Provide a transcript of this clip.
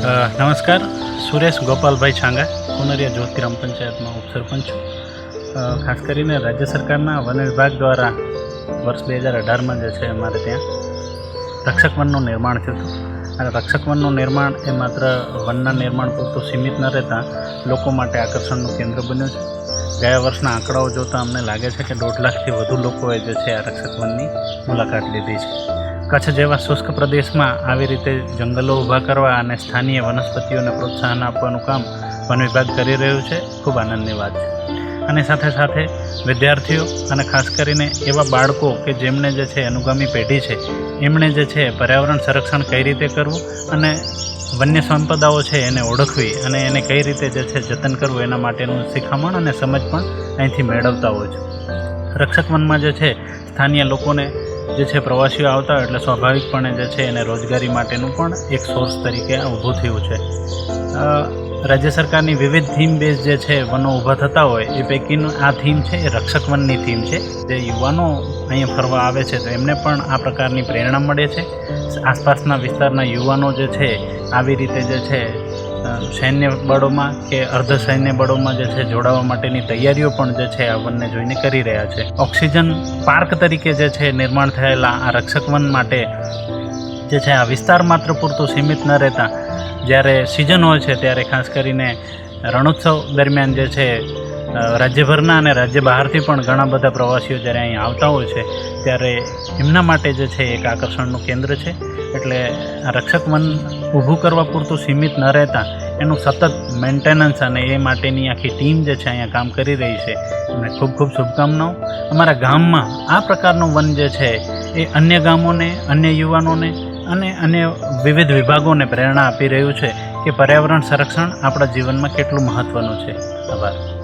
નમસ્કાર. સુરેશ ગોપાલભાઈ છાંગા કુનરિયા જ્યોતિ ગ્રામ પંચાયતમાં ઉપસરપંચ છું. ખાસ કરીને રાજ્ય સરકારના વન વિભાગ દ્વારા વર્ષ બે હજાર અઢારમાં જે છે અમારે ત્યાં રક્ષક વનનું નિર્માણ થયું હતું. અને રક્ષક વનનું નિર્માણ એ માત્ર વનના નિર્માણ પૂરતું સીમિત ન રહેતા લોકો માટે આકર્ષણનું કેન્દ્ર બન્યું છે. ગયા વર્ષના આંકડાઓ જોતાં અમને લાગે છે કે દોઢ લાખથી વધુ લોકોએ જે છે આ રક્ષક વનની મુલાકાત લીધી છે. કચ્છ જેવા શુષ્ક પ્રદેશમાં આવી રીતે જંગલો ઊભા કરવા અને સ્થાનીય વનસ્પતિઓને પ્રોત્સાહન આપવાનું કામ વન વિભાગ કરી રહ્યું છે. ખૂબ આનંદની વાત છે. અને સાથે સાથે વિદ્યાર્થીઓ અને ખાસ કરીને એવા બાળકો કે જેમને જે છે અનુગામી પેઢી છે, એમણે જે છે પર્યાવરણ સંરક્ષણ કઈ રીતે કરવું અને વન્ય સંપદાઓ છે એને ઓળખવી અને એને કઈ રીતે જે છે જતન કરવું એના માટેનું શિખામણ અને સમજ પણ અહીંથી મેળવતા હોય છે. રક્ષક વનમાં જે છે સ્થાનિય લોકોને જે છે, પ્રવાસીઓ આવતા હોય એટલે સ્વાભાવિકપણે જે છે, એને રોજગારી માટેનું પણ એક સોર્સ તરીકે ઊભું થયું છે. રાજ્ય સરકારની વિવિધ થીમ બેઝ જે છે, વનો ઊભા થતા હોય, એ પૈકીનું આ થીમ છે, એ રક્ષક વનની થીમ છે. જે યુવાનો અહીંયા ફરવા આવે છે, તો એમને પણ આ પ્રકારની પ્રેરણા મળે છે. આસપાસના વિસ્તારના યુવાનો જે છે, આવી રીતે જે છે સૈન્ય બળોમાં કે અર્ધ સૈન્ય બળોમાં જે છે જોડાવા માટેની તૈયારીઓ પણ જે છે આ વનને જોઈને કરી રહ્યા છે. ઓક્સિજન પાર્ક તરીકે જે છે નિર્માણ થયેલા આ રક્ષક વન માટે જે છે આ વિસ્તાર માત્ર પૂરતું સીમિત ન રહેતા, જ્યારે સિઝન હોય છે ત્યારે ખાસ કરીને રણોત્સવ દરમિયાન જે છે રાજ્યભરના અને રાજ્ય બહારથી પણ ઘણા બધા પ્રવાસીઓ જ્યારે અહીં આવતા હોય છે, ત્યારે એમના માટે જે છે એક આકર્ષણનું કેન્દ્ર છે. એટલે રક્ષક વન ઊભું કરવા પૂરતું સીમિત ન રહેતા, એનું સતત મેન્ટેનન્સ અને એ માટેની આખી ટીમ જે છે અહીંયા કામ કરી રહી છે. એમને ખૂબ ખૂબ શુભકામનાઓ. અમારા ગામમાં આ પ્રકારનું વન જે છે, એ અન્ય ગામોને, અન્ય યુવાનોને અને અન્ય વિવિધ વિભાગોને પ્રેરણા આપી રહ્યું છે કે પર્યાવરણ સંરક્ષણ આપણા જીવનમાં કેટલું મહત્ત્વનું છે. આભાર.